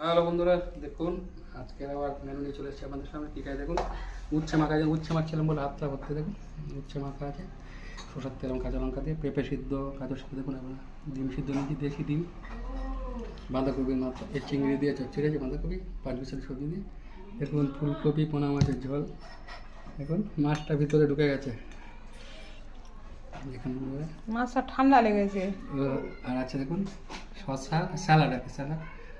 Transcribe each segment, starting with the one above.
Hello বন্ধুরা দেখুন আজকে আবার মেনু নিয়ে চলে এসেছি আমাদের সামনে। কী খাই দেখুন? উচ্ছে মাখা আছে উচ্ছে মাখছিলাম বলে হাতটা ভর্তি দেখুন উচ্ছে মাখা আছে। শসার তেল এবং কাঁচা লঙ্কা দিয়ে পেঁপে সিদ্ধ গাজর সিদ্ধ দেখুন আমরা ডিম সিদ্ধ নিয়েছি দেশি ডিম। বাঁধাকপির মাথা এই চিংড়ি দিয়ে চচ্চড়ি আছে বাঁধাকপি পাঁচ বিশের সবজি দিয়ে। দেখুন ফুলকপি পোনা মাছের ঝোল। দেখুন মাছটা ভিতরে ঢুকে গেছে। মাছটা ঠান্ডা লেগেছে। আর আছে দেখুন শসা স্যালাড আছে স্যালাড।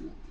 Yeah.